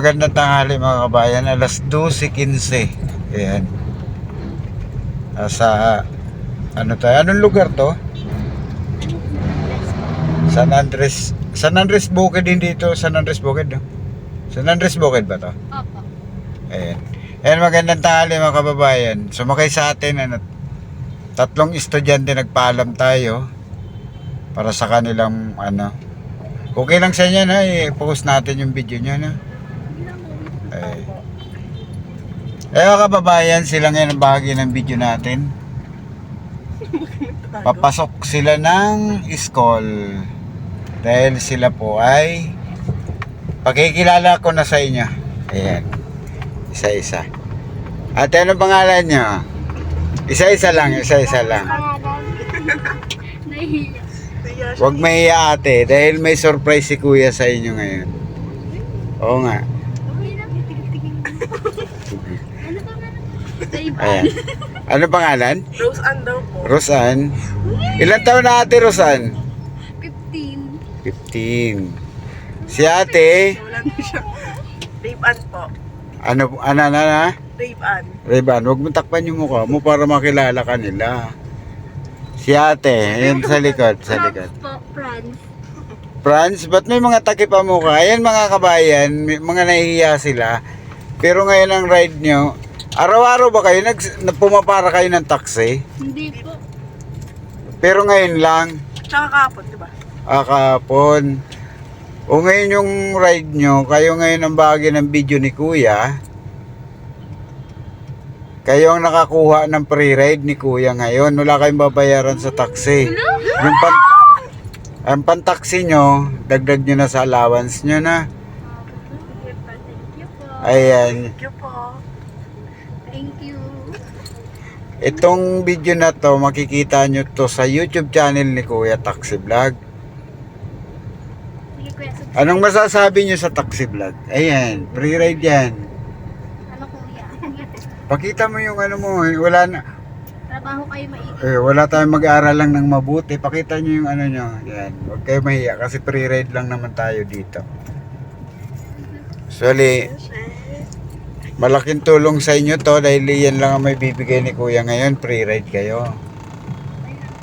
magandang tanghali mga kabayan. Alas 12.15. Ayan. Sa, ano tayo? Anong lugar to? San Andres. San Andres Bukid din dito. San Andres Bukid, no? San Andres Bukid ba to? Opo. Ayan. Ayan, magandang tanghali mga kababayan. Sumakay sa atin, ano, tatlong estudyante nagpaalam tayo para sa kanilang, ano, okay lang sa inyo na, i-post natin yung video nyo, na. Eh. Eh, kababayan, sila ngayon ang bahagi ng video natin. Papasok sila ng school dahil sila po ay pakikilala ko na sa inyo. Ayan. Isa-isa. Ate, ano pangalan nyo? Isa-isa lang, isa-isa lang. Huwag mahiya ate, dahil may surprise si kuya sa inyo ngayon. Oo nga. Okay lang. Ano ba nga? Save Ayan. Ano pangalan? Rose Ann daw po. Rosan. Ilan taon na ate Rosan? 15. 15. Si ate, Wala na siya. Rave Ann po. ano, ano, ano, ano? Rave Ann. Reban, huwag mo takpan yung mukha mo para makilala ka nila. Si ate, ayun sa likod, sa likod. Franz po, Franz. Franz, ba't may mga takip pa mukha? Ayan mga kabayan, may mga nahihiya sila. Pero ngayon ang ride nyo, araw-araw ba kayo, nag, na- pumapara kayo ng taxi? Hindi po. Pero ngayon lang, Tsaka kapon, di ba? ah, kahapon. O ngayon yung ride nyo, kayo ngayon ang bahagi ng video ni Kuya. Kayo ang nakakuha ng free ride ni Kuya ngayon. Wala kayong babayaran sa taxi. Yung pan ang pan-taxi nyo, dagdag nyo na sa allowance nyo na. Thank you po. Ayan. Thank you po. Thank you. Itong video na to, makikita nyo to sa YouTube channel ni Kuya Taxi Vlog. Anong masasabi nyo sa Taxi Vlog? Ayan, free ride yan. ano kuya? Pakita mo yung ano mo, eh, wala na, Trabaho kayo maigi. eh, wala tayong mag-aaral lang ng mabuti. Pakita nyo yung ano nyo. Yan, huwag kayo mahiya kasi free ride lang naman tayo dito. Actually, malaking tulong sa inyo to dahil yan lang ang may bibigay ni Kuya ngayon, free ride kayo.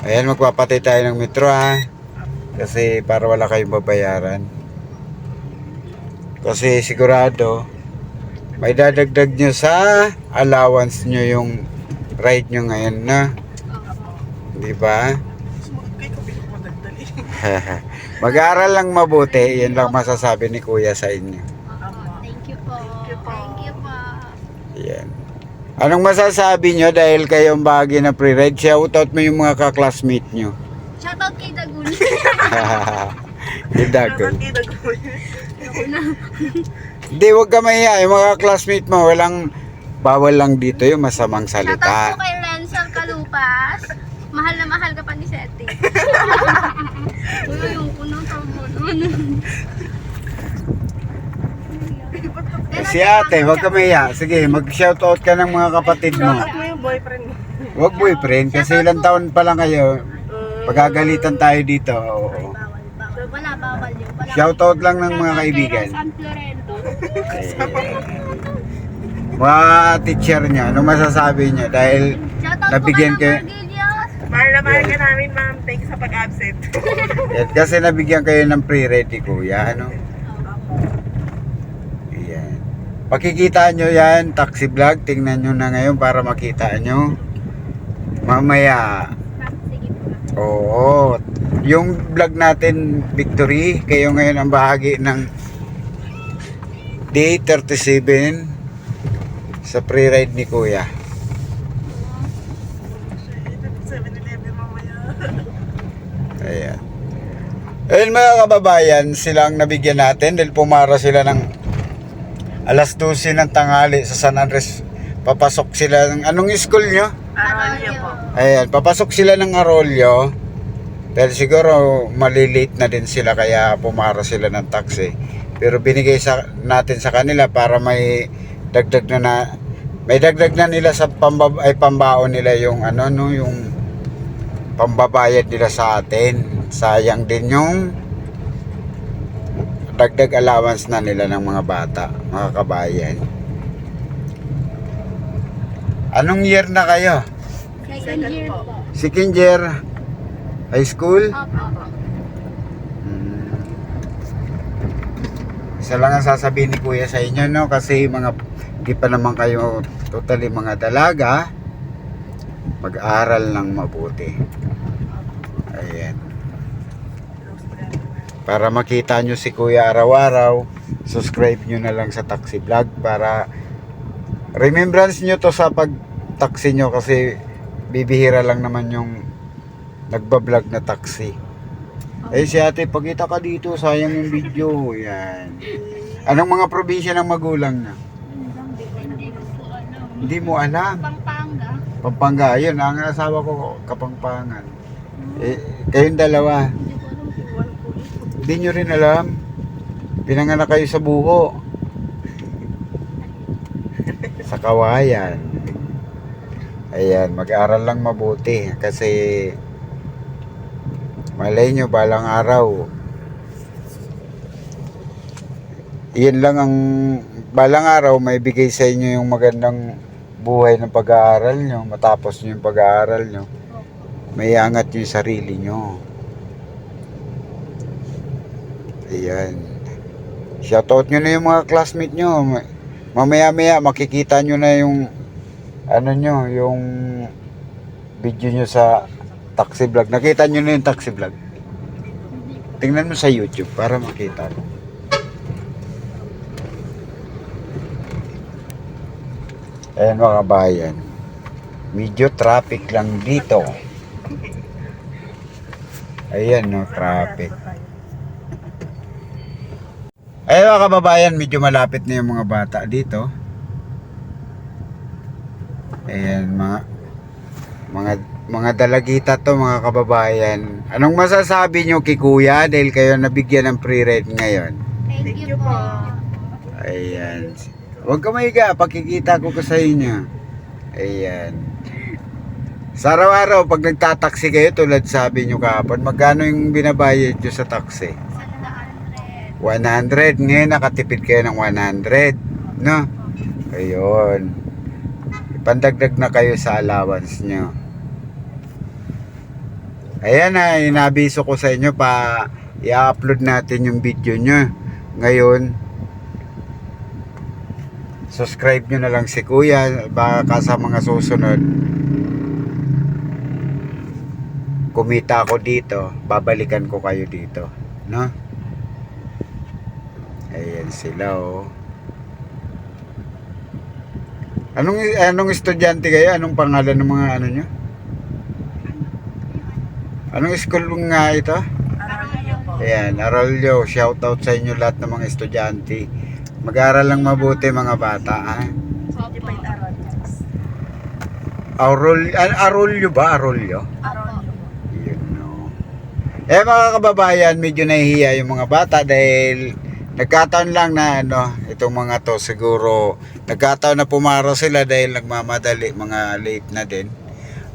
Ayan, magpapatay tayo ng metro ha. Kasi para wala kayong babayaran. Kasi sigurado, may dadagdag nyo sa allowance nyo yung ride nyo ngayon na. Di ba? Mag-aaral lang mabuti, yan lang masasabi ni Kuya sa inyo. Opo. Thank you po. Thank you po. Thank you po. Yan. Anong masasabi nyo dahil kayong bahagi ng free ride? Shoutout mo yung mga ka-classmate nyo. Shoutout kay Dagun. Hidagol. Shoutout kay na. Hindi, huwag ka mahiya. Yung mga classmate mo, walang bawal lang dito yung masamang Shoutout salita. po kay Renzel Kalupas. Mahal na mahal ka pa ni Seti. Uy, ayoko na. Tama naman. Si ate, huwag ka mahiya. Sige, mag-shoutout ka ng mga kapatid mo. Shoutout mo yung boyfriend mo. Huwag boyfriend, kasi ilang taon pa lang kayo. Uh, Pagagalitan tayo dito. Oo. Wala, bawal yun. Wala. Shoutout lang ng mga kaibigan. San Florento. Mga teacher niya, ano masasabi niya? Dahil Nabigyan kayo- mahal na mahal ka namin, ma'am. Thank you sa pag-absent. Yan, kasi nabigyan kayo ng pre-ready kuya, ano? Yan. Pakikita nyo yan, taxi vlog, tingnan nyo na ngayon para makita nyo. Mamaya, oo, yung vlog natin, Victory, kayo ngayon ang bahagi ng day 37 sa pre-ride ni kuya. 7-Eleven mamaya. Ayan. Ayun mga kababayan, silang nabigyan natin dahil pumara sila ng alas 12 ng tanghali sa San Andres. Papasok sila ng anong school nyo? Aralio po. Ayan, papasok sila ng Arroyo. Dahil siguro malilate na din sila kaya pumara sila ng taxi. Pero binigay sa, natin sa kanila para may dagdag na, na may dagdag na nila sa pambab, ay pambaon nila yung ano no yung pambabayad nila sa atin. Sayang din yung dagdag allowance na nila ng mga bata, mga kabayan. Anong year na kayo? Second year po. Second year high school? Opo. Hmm. Isa lang ang sasabihin ni Kuya sa inyo, no? Kasi mga, di pa naman kayo totally mga dalaga. Mag-aral ng mabuti. Ayan. Para makita nyo si Kuya araw-araw, subscribe nyo na lang sa Taxi Vlog para remembrance nyo to sa pag-taxi nyo kasi bibihira lang naman yung nagbablog na taxi. Eh si ate, pagkita ka dito, sayang yung video. Yan. Anong mga probinsya ng magulang na? Hindi mo alam. Pampanga. Pampanga, ayun, ang asawa ko, Kapampangan. Eh, kayong dalawa, Hindi ko alam po. Hindi nyo rin alam. Pinanganak kayo sa buho. sa kawayan. Ayan, mag-aral lang mabuti kasi malay nyo balang araw. Iyan lang ang balang araw may bigay sa inyo yung magandang buhay ng pag-aaral nyo. Matapos nyo yung pag-aaral nyo. May angat yung sarili nyo. Ayan. Shoutout nyo na yung mga classmate nyo. Mamaya-maya makikita nyo na yung ano nyo, yung video nyo sa taxi vlog. Nakita nyo na yung taxi vlog. Tingnan mo sa YouTube para makita. Ayan mga bayan. Medyo traffic lang dito. Ayan no, traffic. Ay mga kababayan, medyo malapit na yung mga bata dito. Ayan, mga mga mga dalagita to mga kababayan. Anong masasabi nyo kay Kuya dahil kayo nabigyan ng free ride ngayon? Thank, you, po. Ayan. Huwag ka mahiga, pakikita ko ko sa inyo. Ayan. Sa araw-araw, pag nagtataksi kayo, tulad sabi nyo kahapon, magkano yung binabayad nyo sa taxi? Sandaan 100. Ngayon, nakatipid kayo ng 100. No? Ayun. Ipandagdag na kayo sa allowance nyo. Ayan na, inabiso ko sa inyo pa i-upload natin yung video nyo. Ngayon, subscribe nyo na lang si Kuya baka sa mga susunod kumita ako dito babalikan ko kayo dito no ayan sila oh anong anong estudyante kayo anong pangalan ng mga ano nyo anong school nga ito Aralyo po. ayan Arroyo shoutout sa inyo lahat ng mga estudyante mag-aral lang mabuti mga bata ha. Arroyo, Arroyo ba? Arroyo? Aralyo. Yun, no. Eh mga kababayan, medyo nahihiya yung mga bata dahil nagkataon lang na ano, itong mga to siguro nagkataon na pumaro sila dahil nagmamadali, mga late na din.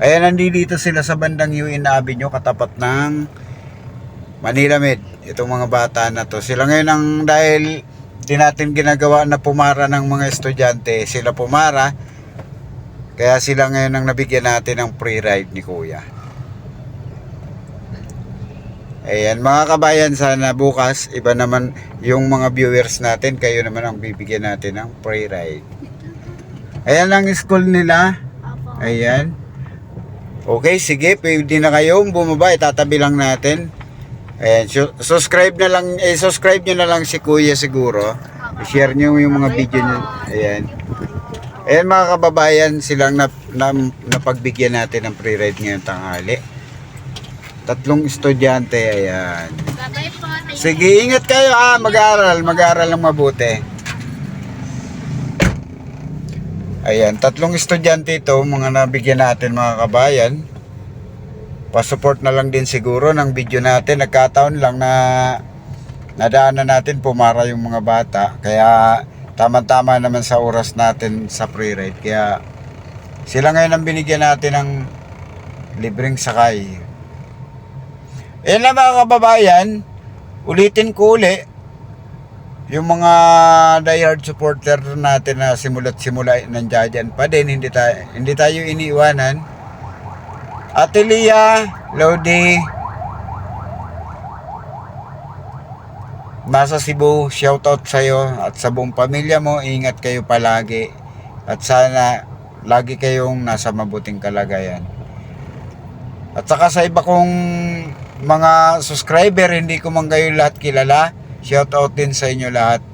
Ayan, nandito sila sa bandang UN Avenue katapat ng Manila Med. Itong mga bata na to. Sila ngayon ang dahil di natin ginagawa na pumara ng mga estudyante, sila pumara. Kaya sila ngayon ang nabigyan natin ng free ride ni Kuya. Ayan, mga kabayan, sana bukas, iba naman yung mga viewers natin, kayo naman ang bibigyan natin ng free ride. Ayan ang school nila. Ayan. Okay, sige, pwede na kayo bumaba, itatabi lang natin. Ayan, su- subscribe na lang, eh, subscribe nyo na lang si Kuya siguro. I-share nyo yung mga video nyo. Ayan. Ayan mga kababayan, silang na, na, napagbigyan natin ng free ride ngayong tanghali. Tatlong estudyante, ayan. Sige, ingat kayo ah, mag-aaral, mag-aaral lang mabuti. Ayan, tatlong estudyante ito, mga nabigyan natin mga kabayan. Pasupport na lang din siguro ng video natin. Nagkataon lang na nadaanan natin pumara yung mga bata. Kaya tama-tama naman sa oras natin sa pre-ride. Kaya sila ngayon ang binigyan natin ng libreng sakay. Ayan na mga kababayan, ulitin ko uli. yung mga diehard supporter natin na simula't simula nandiyan pa din, hindi tayo, hindi tayo iniiwanan. Ate Lia, Lodi, nasa Cebu, shoutout sa'yo at sa buong pamilya mo, ingat kayo palagi. At sana, lagi kayong nasa mabuting kalagayan. At saka sa iba kong mga subscriber, hindi ko man kayo lahat kilala. Shoutout din sa inyo lahat.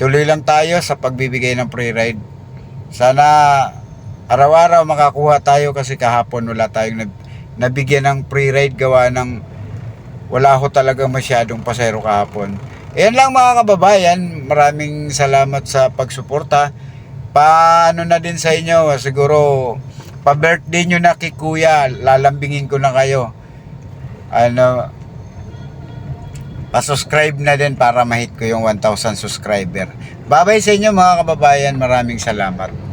Tuloy lang tayo sa pagbibigay ng free ride. Sana araw-araw makakuha tayo kasi kahapon wala tayong nab- nabigyan ng free ride gawa ng wala ho talaga masyadong pasero kahapon. Ayan lang mga kababayan, maraming salamat sa pagsuporta. Paano na din sa inyo, siguro pa-birthday nyo na kay lalambingin ko na kayo. Ano, pa-subscribe na din para mahit ko yung 1,000 subscriber. Bye-bye sa inyo mga kababayan, maraming salamat.